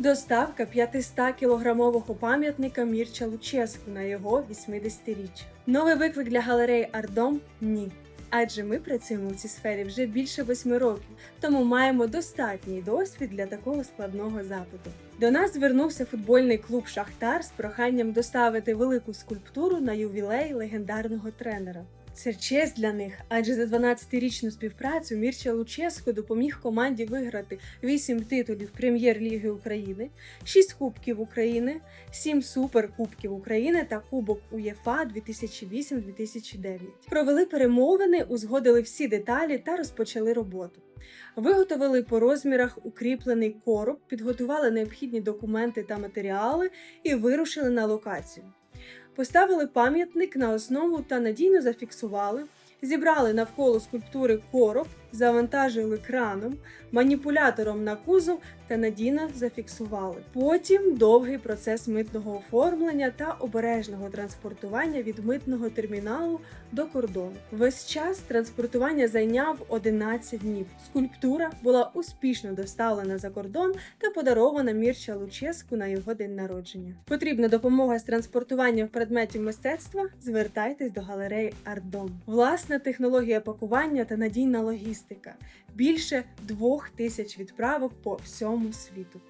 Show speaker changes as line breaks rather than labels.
Доставка 500-кілограмового пам'ятника Мірча Луческу на його 80-річчя. Новий виклик для галереї Ардом ні. Адже ми працюємо в цій сфері вже більше восьми років, тому маємо достатній досвід для такого складного запиту. До нас звернувся футбольний клуб Шахтар з проханням доставити велику скульптуру на ювілей легендарного тренера. Це честь для них, адже за 12-річну співпрацю Мірча Луческо допоміг команді виграти 8 титулів Прем'єр-ліги України, 6 Кубків України, 7 Суперкубків України та Кубок УЄФА 2008-2009. Провели перемовини, узгодили всі деталі та розпочали роботу. Виготовили по розмірах укріплений короб, підготували необхідні документи та матеріали і вирушили на локацію. Поставили пам'ятник на основу та надійно зафіксували, зібрали навколо скульптури короб, завантажили краном, маніпулятором на кузов та надійно зафіксували. Потім довгий процес митного оформлення та обережного транспортування від митного терміналу до кордону. Весь час транспортування зайняв 11 днів. Скульптура була успішно доставлена за кордон та подарована Мірча Луческу на його день народження. Потрібна допомога з транспортуванням предметів мистецтва? Звертайтесь до галереї Ардом. Власна технологія пакування та надійна логістика. Більше двох тисяч відправок по всьому світу.